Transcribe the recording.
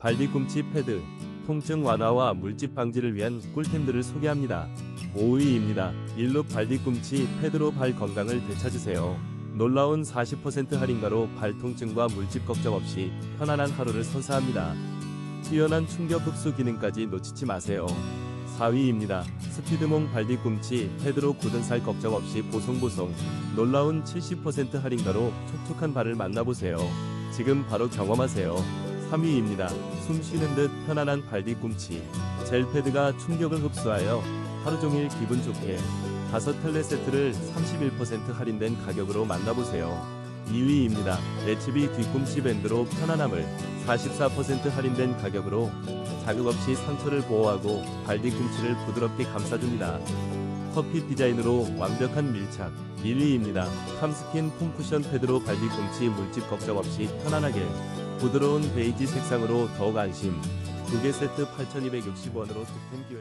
발뒤꿈치 패드, 통증 완화와 물집 방지를 위한 꿀템들을 소개합니다. 5위입니다. 일룹 발뒤꿈치 패드로 발 건강을 되찾으세요. 놀라운 40% 할인가로 발 통증과 물집 걱정 없이 편안한 하루를 선사합니다. 뛰어난 충격 흡수 기능까지 놓치지 마세요. 4위입니다. 스피드몽 발뒤꿈치 패드로 굳은 살 걱정 없이 보송보송 놀라운 70% 할인가로 촉촉한 발을 만나보세요. 지금 바로 경험하세요. 3위입니다. 숨 쉬는 듯 편안한 발뒤꿈치 젤 패드가 충격을 흡수하여 하루 종일 기분 좋게 다섯 텔레 세트를 31% 할인된 가격으로 만나보세요. 2위입니다. 레치비 뒤꿈치 밴드로 편안함을 44% 할인된 가격으로 자극 없이 상처를 보호하고 발 뒤꿈치를 부드럽게 감싸줍니다. 커피 디자인으로 완벽한 밀착 1위입니다. 팜스킨 폼 쿠션 패드로 발 뒤꿈치 물집 걱정 없이 편안하게 부드러운 베이지 색상으로 더욱 안심. 2개 세트 8,260원으로 득템 기회